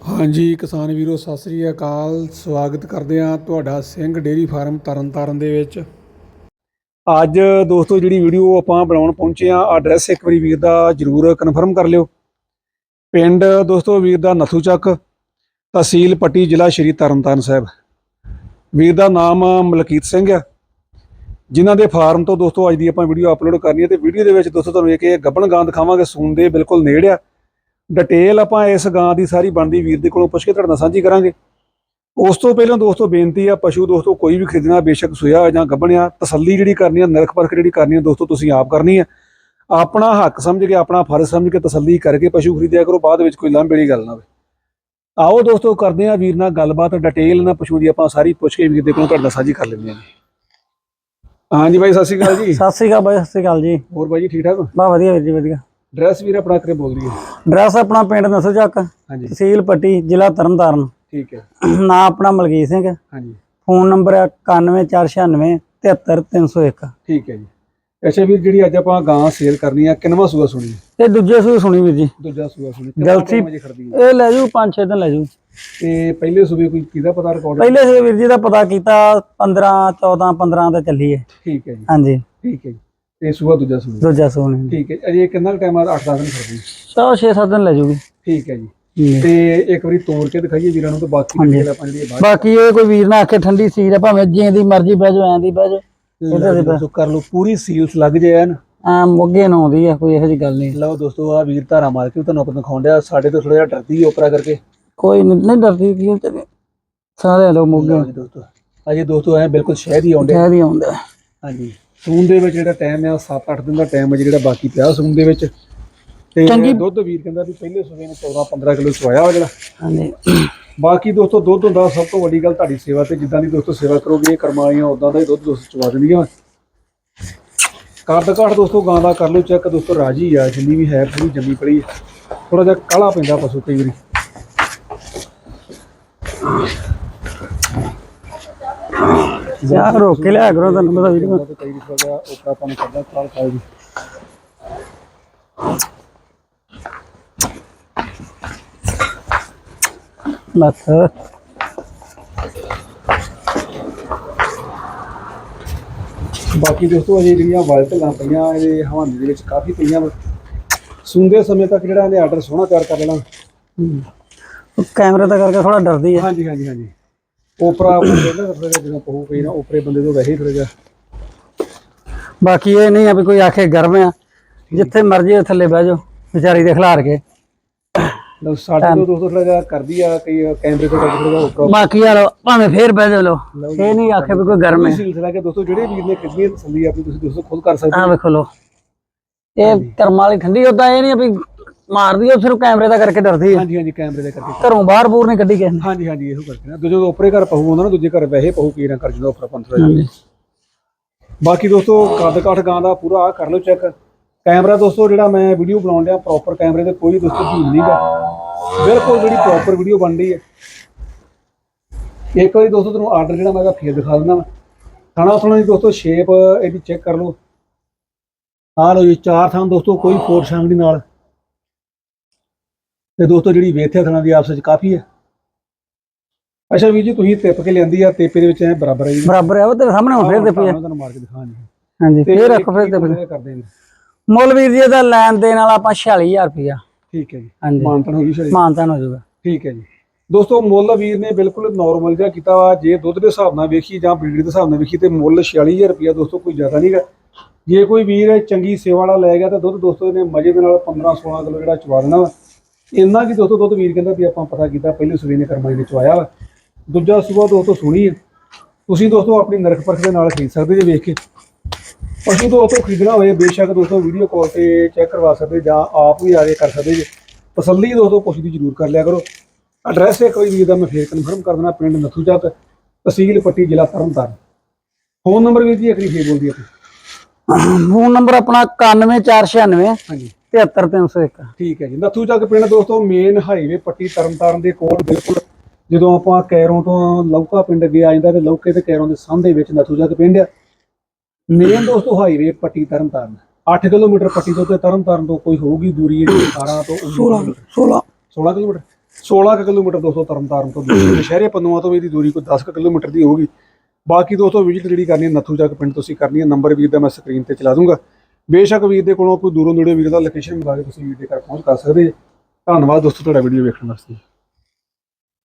ਹਾਂਜੀ, ਕਿਸਾਨ ਵੀਰੋ, ਸਤਿ ਸ੍ਰੀ ਅਕਾਲ। ਸਵਾਗਤ ਕਰਦੇ ਹਾਂ ਤੁਹਾਡਾ ਸਿੰਘ ਡੇਰੀ ਫਾਰਮ ਤਰਨਤਾਰਨ ਦੇ ਵਿੱਚ। ਅੱਜ ਦੋਸਤੋ, ਜਿਹੜੀ ਵੀਡੀਓ ਆਪਾਂ ਬਣਾਉਣ ਪਹੁੰਚੇ ਆ ਐਡਰੈਸ ਇੱਕ ਵਾਰੀ ਵੀਰ ਦਾ ਜਰੂਰ ਕਨਫਰਮ ਕਰ ਲਿਓ। ਪਿੰਡ ਦੋਸਤੋ, ਵੀਰ ਦਾ ਨਥੂ ਚੱਕ, ਤਹਿਸੀਲ ਪੱਟੀ, ਜ਼ਿਲ੍ਹਾ ਸ਼੍ਰੀ ਤਰਨਤਾਰਨ ਸਾਹਿਬ। ਵੀਰ ਦਾ ਨਾਮ ਮਲਕੀਤ ਸਿੰਘ ਆ। ਜਿਨ੍ਹਾਂ ਦੇ ਫਾਰਮ ਤੋਂ ਦੋਸਤੋ, ਅੱਜ ਦੀ ਆਪਾਂ ਵੀਡੀਓ ਅਪਲੋਡ ਕਰਨੀ ਹੈ ਤੇ ਵੀਡੀਓ ਦੇ ਵਿੱਚ ਦੋਸਤੋ, ਤੁਹਾਨੂੰ ਇੱਕ ਇਹ ਗੱਬਣ ਗਾਂ ਦਿਖਾਵਾਂਗੇ। ਸੂਨ ਦੇ ਬਿਲਕੁਲ ਨੇੜੇ ਆ। ਡਿਟੇਲ ਆਪਾਂ ਇਸ ਗਾਂ ਦੀ ਸਾਰੀ ਬਣਦੀ ਵੀਰ ਦੇ ਕੋਲੋਂ ਪੁੱਛ ਕੇ ਤੁਹਾਡੇ ਨਾਲ ਸਾਂਝੀ ਕਰਾਂਗੇ। ਉਸ ਤੋਂ ਪਹਿਲਾਂ ਦੋਸਤੋ ਬੇਨਤੀ ਆ ਪਸ਼ੂ ਦੋਸਤੋ ਕੋਈ ਵੀ ਖਰੀਦਣਾ ਬੇਸ਼ੱਕ ਸੋਇਆ ਜਾਂ ਗੱਭਣਿਆ ਤਸੱਲੀ ਜਿਹੜੀ ਕਰਨੀ ਆ ਨਰਖ ਪਰਖ ਜਿਹੜੀ ਕਰਨੀ ਆ ਦੋਸਤੋ ਤੁਸੀਂ ਆਪ ਕਰਨੀ ਆ। ਆਪਣਾ ਹੱਕ ਸਮਝ ਕੇ ਆਪਣਾ ਫਰਜ਼ ਸਮਝ ਕੇ ਤਸੱਲੀ ਕਰਕੇ ਪਸ਼ੂ ਖਰੀਦਿਆ ਕਰੋ ਬਾਅਦ ਵਿੱਚ ਕੋਈ ਵਾਲੀ ਗੱਲ ਨਾ ਹੋਵੇ। ਆਓ ਦੋਸਤੋ ਕਰਦੇ ਆ ਵੀਰ ਨਾਲ ਗੱਲਬਾਤ ਡਿਟੇਲ ਨਾਲ ਪਸ਼ੂ ਦੀ ਆਪਾਂ ਸਾਰੀ ਪੁੱਛ ਕੇ ਵੀਰ ਦੇ ਕੋਲੋਂ ਤੁਹਾਡੇ ਨਾਲ ਸਾਂਝੀ ਕਰ ਲੈਂਦੇ ਹਾਂ ਹਾਂਜੀ ਬਾਈ ਸਤਿ ਸ਼੍ਰੀ ਅਕਾਲ ਜੀ। ਸਤਿ ਸ੍ਰੀ ਅਕਾਲ ਬਾਈ ਸਤਿ ਸ੍ਰੀ ਅਕਾਲ ਜੀ। ਹੋਰ ਬਾਈ ਜੀ ਠੀਕ ਠਾਕ ਬਾ ਵਧੀਆ ਵੀਰ ਜੀ ਵਧੀਆ। ਡਰੈਸ ਵੀਰ ਆਪਣਾ ਕਰੇ ਬੋਲ ਦਈਏ ਐਡਰੈਸ ਆਪਣਾ ਪਿੰਡ ਨਸੋ ਚੱਕ। ਹਾਂਜੀ। ਤਹਿਸੀਲ ਪੱਟੀ ਜ਼ਿਲ੍ਹਾ ਤਰਨਤਾਰਨ। ਠੀਕ ਹੈ। ਨਾਂ ਆਪਣਾ ਮਲਕੀਤ ਸਿੰਘ ਹਾਂਜੀ। ਫੋਨ ਨੰਬਰ ਹੈ 9146 73301 ਠੀਕ ਹੈ ਜੀ। ਅੱਛਾ ਵੀਰ ਜਿਹੜੀ ਅੱਜ ਆਪਾਂ ਗਾਂ ਸੇਲ ਕਰਨੀ ਆ ਕਿੰਨਵਾ ਸੂਆ ਸੁਣੀ? ਇਹ ਦੂਜੇ ਸੂਏ ਸੁਣੀ ਵੀਰ ਜੀ। ਦੂਜਾ ਸੂਆ ਸੁਣੀ। ਗਲਤੀ- ਇਹ ਲੈ ਜੂ 5-6 ਦਿਨ ਲੈ ਜੂ ਤੇ ਪਹਿਲੇ ਸੂਬੇ ਕੋਈ ਕਿਹਦਾ ਪਤਾ ਰਿਕਾਰਡ ਪਹਿਲੇ ਸੂਏ ਵੀਰ ਜੀ ਦਾ ਪਤਾ ਕੀਤਾ 15 14 15 ਤੇ ਚੱਲੀ ਹੈ ਠੀਕ ਹੈ ਜੀ। ਹਾਂਜੀ। ਠੀਕ ਹੈ ਜੀ। ਤੇ ਸੂਆ ਦੂਜਾ ਸੂਆ। ਦੂਜਾ ਸੂਣ ਠੀਕ ਹੈ ਅਜੇ ਕਿੰਨਾ ਟਾਈਮ ਆ? 8-10 ਦਿਨ ਖੜਦੀ ਚਲੋ 6-7 ਦਿਨ ਲੈ ਜੂਗੀ। ਠੀਕ ਹੈ ਜੀ। ਹੂੰ। ਤੇ ਇੱਕ ਵਾਰੀ ਤੋੜ ਕੇ ਦਿਖਾਈਏ ਵੀਰਾਂ ਨੂੰ ਤੇ ਬਾਕੀ ਹਾਂਜੀ। ਡਿਟੇਲ ਆਪਾਂ ਜਿਹੜੀ ਬਾਅਦ ਬਾਕੀ ਇਹ ਕੋਈ ਵੀਰ ਨਾ ਆਖੇ ਠੰਡੀ ਸੀਰ ਹੈ ਭਾਵੇਂ ਜਿਵੇਂ ਦੀ ਮਰਜ਼ੀ ਬਹਿ ਜਾਓ ਐਂ ਦੀ ਬਹਿ ਜਾਓ। ਇਹਦੇ ਤੇ ਕਰ ਲਓ ਪੂਰੀ ਸੀਲਸ ਲੱਗ ਜਾਏ ਐਨ। ਆ ਮੋਗੇ ਨੂੰ ਆਉਂਦੀ ਆ ਕੋਈ ਇਹੋ ਜਿਹੀ ਗੱਲ ਨਹੀਂ। ਲਓ ਦੋਸਤੋ ਆ ਵੀਰ ਧਾਰਾ ਮਾਰ ਕੇ ਤੁਹਾਨੂੰ ਆਪਾਂ ਦਿਖਾਉਣ ਡਿਆ ਸਾਡੇ ਤੋਂ ਥੋੜਾ ਜਿਹਾ ਡਰਦੀ ਓਪਰਾ ਕਰਕੇ। ਕੋਈ ਨਹੀਂ ਨਹੀਂ ਡਰਦੀ ਕੀ ਤੇ ਸਾਰੇ ਲੋਕ ਮੋਗੇ। ਲਓ ਜੀ ਦੋਸਤੋ ਅਜੇ ਦੋਸਤੋ ਐ ਬਿਲਕੁਲ ਸ਼ਹਿਦ ਹੀ ਆਉਂਦੇ ਕਹਿ ਦੀ ਆਉਂਦਾ ਹਾਂਜੀ। ਸੂਨ ਦੇ ਵਿੱਚ ਜਿਹੜਾ ਟਾਈਮ ਆ 7-8 ਦਿਨ ਦਾ ਟਾਈਮ ਹੈ ਜਿਹੜਾ ਬਾਕੀ ਪਿਆ ਸੂਨ ਦੇ ਵਿੱਚ। ਤੇ ਚੰਗੀ- ਦੁੱਧ ਵੀਰ ਕਹਿੰਦਾ ਵੀ ਪਹਿਲੇ ਸੂਬੇ ਨੇ 14-15 ਕਿਲੋ ਚਵਾਇਆ ਵਾ ਜਿਹੜਾ। ਹਾਂਜੀ। ਬਾਕੀ ਦੋਸਤੋ ਦੁੱਧ ਹੁੰਦਾ ਸਭ ਤੋਂ ਵੱਡੀ ਗੱਲ ਤੁਹਾਡੀ ਸੇਵਾ ਤੇ ਜਿੱਦਾਂ ਦੀ ਦੋਸਤੋ ਸੇਵਾ ਕਰੋਗੇ ਇਹ ਕਰਮਾਂ ਵਾਲੀਆਂ ਉਦਾਂ ਦਾ ਹੀ ਦੁੱਧ ਦੋਸਤੋ ਚਵਾ ਦਿੰਦੀਆਂ ਕੱਦ ਕਾਠ ਦੋਸਤੋ ਗਾਂ ਦਾ ਕਰ ਲਓ ਚੈੱਕ ਦੋਸਤੋ ਰਾਜੀ ਆ ਜਿੰਨੀ ਵੀ ਹੈ ਪੂਰੀ ਜੰਮੀ ਪੜੀ ਥੋੜਾ ਜਿਹਾ ਕਾਲਾ ਪੈਂਦਾ ਪਸ਼ੂ ਕਈ ਵਾਰੀ। ਯਾਰ ਰੋਕ ਕੇ ਲਿਆ ਕਰੋ ਤੁਹਾਨੂੰ ਪਤਾ ਵੀਡੀਓ। ਤੇ ਕਈ ਥੋੜਾ ਜਿਹਾ ਉਪਰਾ ਪਾਣੀ ਕਰਦਾ ਖਾਓ ਜੀ ਬਸ। ਬਾਕੀ ਦੋਸਤੋ ਅਜੇ ਜਿਹੜੀਆਂ ਵਾਇਲ ਢੱਲਾਂ ਪਈਆਂ ਇਹ ਹਵਾਨੇ ਦੇ ਵਿੱਚ ਕਾਫੀ ਪਈਆਂ ਸੁੰਦੇ ਸਮੇਂ ਤੱਕ ਜਿਹੜਾ ਇਹਨੇ ਆਰਡਰ ਸੋਹਣਾ ਤਿਆਰ ਕਰ ਲੈਣਾ। ਕੈਮਰੇ ਦਾ ਕਰਕੇ ਥੋੜਾ ਡਰਦੀ ਹੈ ਹਾਂਜੀ ਹਾਂਜੀ ਹਾਂਜੀ। ਓਪਰਾ ਕਹਿੰਦਾ ਥੋੜਾ ਜਿਹਾ ਜਦੋਂ ਪਹੂ ਪਈ ਨਾ ਓਪਰੇ ਬੰਦੇ ਤੋਂ ਵੈਸੇ ਹੀ ਥੋੜਾ ਜਿਹਾ। ਬਾਕੀ ਇਹ ਨਹੀਂ ਆ ਵੀ ਕੋਈ ਆਖੇ ਗਰਮ ਆ। ਜਿੱਥੇ ਮਰਜ਼ੀ ਉਹ ਥੱਲੇ ਬਹਿ ਜਾਓ ਵਿਚਾਰੀ ਦੇ ਖਿਲਾਰ ਕੇ। ਲਓ ਸਾਡੇ ਤੋਂ ਦੋਸਤੋ ਥੋੜਾ ਜਿਹਾ ਕਰਦੀ ਆ ਕਈ ਕੈਮਰੇ ਤੋਂ ਥੋੜਾ ਜਿਹਾ ਓਪਰਾ ਬਾਕੀ ਯਾਰ ਭਾਵੇਂ ਫੇਰ ਬਹਿ ਜਾਓ ਲੋ ਇਹ ਨਹੀਂ ਆਖੇ ਵੀ ਕੋਈ ਗਰਮ ਹੈ ਸਿਲਸਿਲਾ ਕਿ ਦੋਸਤੋ ਜਿਹੜੇ ਵੀਰ ਨੇ ਕਿੰਨੀ ਤਸੱਲੀ ਆਪਣੀ ਤੁਸੀਂ ਦੋਸਤੋ ਖੁਦ ਕਰ ਸਕਦੇ ਆ ਵੇਖੋ ਲੋ ਇਹ ਕਰਮ ਵਾਲੀ ਠੰਡੀ ਉਦਾਂ ਇਹ ਨਹੀਂ ਆ ਵੀ ਮਾਰਦੀ ਉਹ ਸਿਰਫ ਕੈਮਰੇ ਦਾ ਕਰਕੇ ਡਰਦੀ ਹੈ ਹਾਂਜੀ ਹਾਂਜੀ ਕੈਮਰੇ ਦੇ ਕਰਕੇ। ਘਰੋਂ ਬਾਹਰ ਬੂਰ ਨਹੀਂ ਕੱਢੀ ਕਿਸੇ ਨੇ। ਹਾਂਜੀ ਹਾਂਜੀ ਇਹੋ ਕਰਕੇ ਨਾ। ਦੂਜੇ ਜਦੋਂ ਓਪਰੇ ਘਰ ਪਹੂ ਹੁੰਦਾ ਨਾ ਦੂਜੇ ਘਰ ਵੈਸੇ ਪਹੂ ਕੀ ਨਾ ਕਰ ਜਾਂਦਾ ਓਪਰਾ ਪੰਥ ਜਿਹਾ ਬਾਕੀ ਦੋਸਤੋ ਕੱਦ ਕਾਠ ਗਾਂ ਦਾ ਪੂਰਾ ਆ ਕਰ ਲਓ ਚੈੱਕ ਕੈਮਰਾ ਦੋਸਤੋ ਜਿਹੜਾ ਮੈਂ ਵੀਡੀਓ ਬਣਾਉਣ ਡਿਆ ਪ੍ਰੋਪਰ ਕੈਮਰੇ ਤੇ ਕੋਈ ਦੋਸਤੋ ਝੂਠ ਨਹੀਂਗਾ ਬਿਲਕੁਲ ਜਿਹੜੀ ਪ੍ਰੋਪਰ ਵੀਡੀਓ ਬਣ ਰਹੀ ਹੈ। ਇੱਕ ਵਾਰੀ ਦੋਸਤੋ ਤੁਹਾਨੂੰ ਆਰਡਰ ਜਿਹੜਾ ਮੈਂ ਇਹਦਾ ਫੇਰ ਦਿਖਾ ਦਿੰਦਾ ਮੈਂ ਥਾਣਾ ਥਾਣਾ ਦੀ ਦੋਸਤੋ ਸ਼ੇਪ ਇਹਦੀ ਚੈੱਕ ਕਰ ਲਓ। ਆਹ ਲਓ ਜੀ ਚਾਰ ਥਾਂ ਦੋਸਤੋ ਕੋਈ ਫੋਰ ਸ਼ਾਂਗ ਦੀ ਨਾਲ। ਤੇ ਦੋਸਤੋ ਜਿਹੜੀ ਵੇਥਿਆ ਥਾਣਾ ਦੀ ਆਪਸ ਵਿੱਚ ਕਾਫੀ ਹੈ। ਅੱਛਾ ਵੀਰ ਜੀ ਤੁਸੀਂ ਟਿੱਪ ਕੇ ਲਿਆਂਦੀ ਆ ਤੇਪੇ ਦੇ ਵਿੱਚ ਐ ਬਰਾਬਰ ਹੈ ਜੀ। ਬਰਾਬਰ ਹੈ ਉਹ ਤੇ ਸਾਹਮਣੇ ਹੁਣ ਫੇਰ ਤੁਹਾਨੂੰ ਮਾਰ ਕੇ ਦਿਖਾਵਾਂਗੇ। ਹਾਂਜੀ ਫੇਰ ਰੱਖੋ ਫੇਰ ਕੀ ਤੇ ਮੁੱਲ ਕਰਦੇ ਨੇ ਮੁੱਲ ਵੀਰ ਜੀ ਇਹਦਾ ਲੈਣ ਦੇਣ ਵਾਲਾ ਆਪਾਂ 46000 ਰੁਪਇਆ। ਠੀਕ ਹੈ ਜੀ। ਹਾਂਜੀ। ਮਾਨਤਨ ਹੋ ਗਈ ਸ਼ਰੀ ਮਾਨਤਾਨ ਹੋ ਜਾਊਗਾ ਠੀਕ ਹੈ ਜੀ। ਦੋਸਤੋ ਮੁੱਲ ਵੀਰ ਨੇ ਬਿਲਕੁਲ ਨਾਰਮਲ ਜਿਹਾ ਕੀਤਾ ਵਾ। ਜੇ ਦੁੱਧ ਦੇ ਹਿਸਾਬ ਨਾਲ ਵੇਖੀ ਜਾਂ ਬਰੀਡ ਦੇ ਹਿਸਾਬ ਨਾਲ ਵੇਖੀ ਤੇ ਮੁੱਲ 46000 ਰੁਪਇਆ ਦੋਸਤੋ ਕੋਈ ਜ਼ਿਆਦਾ ਨਹੀਂਗਾ ਜੇ ਕੋਈ ਵੀਰ ਚੰਗੀ ਸੇਵਾ ਵਾਲਾ ਲੈ ਗਿਆ ਤਾਂ ਦੁੱਧ ਦੋਸਤੋ ਇਹਨੇ ਮਜੇ ਦੇ ਨਾਲ 15 16 ਕਿਲੋ ਜਿਹੜਾ ਚਵਾ ਦੇਣਾ ਵਾ। ਇੰਨਾ ਕੀ ਦੋਸਤੋ ਦੁੱਧ ਵੀਰ ਕਹਿੰਦਾ ਵੀ ਆਪਾਂ ਪਤਾ ਕੀਤਾ ਪਹਿਲੇ ਸੂਬੇ ਨੇ ਕਰਮਾਈ ਨੇ ਚਵਾਇਆ ਵਾ। ਦੂਜਾ ਸੂਬਾ ਦੋਸਤੋ ਸੁਣੀ ਹੈ ਤੁਸੀਂ ਦੋਸਤੋ ਆਪਣੀ ਨਰਕ ਪਰਖ ਦੇ ਨਾਲ ਖਰੀਦ ਸਕਦੇ ਜੇ ਵੇਖ ਕੇ। ਪਸ਼ੂ ਦੋਸਤੋ ਖਰੀਦਣਾ ਹੋਏ ਬੇਸ਼ੱਕ ਦੋਸਤੋ ਵੀਡੀਓ ਕਾਲ ਤੇ ਚੈੱਕ ਕਰਵਾ ਸਕਦੇ ਜਾਂ ਆਪ ਵੀ ਆ ਕੇ ਕਰ ਸਕਦੇ ਜੇ। ਤਸੱਲੀ ਦੋਸਤੋ ਪਸ਼ੂ ਦੀ ਜ਼ਰੂਰ ਕਰ ਲਿਆ ਕਰੋ। ਐਡਰੈਸ ਇੱਕ ਵਾਰੀ ਵੀਰ ਦਾ ਮੈਂ ਫੇਰ ਕਨਫਰਮ ਕਰ ਦੇਣਾ ਪਿੰਡ ਨਥੂ ਚੱਕ ਤਹਿਸੀਲ ਪੱਟੀ ਜ਼ਿਲ੍ਹਾ ਤਰਨਤਾਰਨ। ਫੋਨ ਨੰਬਰ ਵੀਰ ਜੀ ਵਾਰੀ ਫੇਰ ਬੋਲ ਆਪਾਂ ਫੋਨ ਨੰਬਰ ਆਪਣਾ 91496 ਹਾਂਜੀ। 73301 ਠੀਕ ਹੈ ਜੀ। ਨਥੂ ਚੱਕ ਪਿੰਡ ਦੋਸਤੋ ਮੇਨ ਹਾਈਵੇ ਪੱਟੀ ਤਰਨਤਾਰਨ ਦੇ ਕੋਲ ਬਿਲਕੁਲ ਜਦੋਂ ਆਪਾਂ ਕੈਰੋਂ ਤੋਂ ਲੌਕਾ ਪਿੰਡ ਅੱਗੇ ਆ ਜਾਂਦਾ ਤੇ ਲੌਕੇ ਤੇ ਕੈਰੋਂ ਦੇ ਸਾਹਮਣੇ ਵਿੱਚ ਨਥੂ ਚੱਕ ਪਿੰਡ ਆ। ਮੇਨ ਦੋਸਤੋ ਹਾਈਵੇ ਪੱਟੀ ਤਰਨਤਾਰਨ। 8 ਕਿਲੋਮੀਟਰ ਪੱਟੀ ਤੋਂ ਤੇ ਤਰਨਤਾਰਨ ਤੋਂ ਕੋਈ ਹੋਊਗੀ ਦੂਰੀ ਜਿਹੜੀ 18 ਤੋਂ 19 ਕਿਲੋਮੀਟਰ। 16 16 ਕਿਲੋਮੀਟਰ? 16 ਕੁ ਕਿਲੋਮੀਟਰ ਦੋਸਤੋ ਤਰਨਤਾਰਨ ਤੋਂ ਦੂਰ ਸ਼ਹਿਰੇ ਪੰਨੂਆਂ ਤੋਂ ਵੀ ਇਹਦੀ ਦੂਰੀ ਕੋਈ 10 ਕੁ ਕਿਲੋਮੀਟਰ ਦੀ ਹੋਊਗੀ। ਬਾਕੀ ਦੋਸਤੋ ਵਿਜ਼ਿਟ ਜਿਹੜੀ ਕਰਨੀ ਹੈ ਨੱਥੂ ਚੱਕ ਪਿੰਡ ਤੁਸੀਂ ਕਰਨੀ ਹੈ। ਨੰਬਰ ਵੀਰ ਦਾ ਮੈਂ ਸਕਰੀਨ ਤੇ ਚਲਾ ਦੂੰਗਾ। ਬੇਸ਼ੱਕ ਵੀਰ ਦੇ ਕੋਲੋਂ ਕੋਈ ਦੂਰੋਂ ਦੂਰੇ ਵੀਰ ਦਾ ਲੋਕੇਸ਼ਨ ਮੰਗਾ ਕੇ ਤੁਸੀਂ ਵੀਰ ਦੇ ਘਰ ਪਹੁੰਚ ਕਰ ਸਕਦੇ ਜੀ। ਧੰਨਵਾਦ ਦੋਸਤੋ, ਤੁਹਾਡਾ ਵੀਡੀਓ ਵੇਖਣ ਵਾਸਤੇ।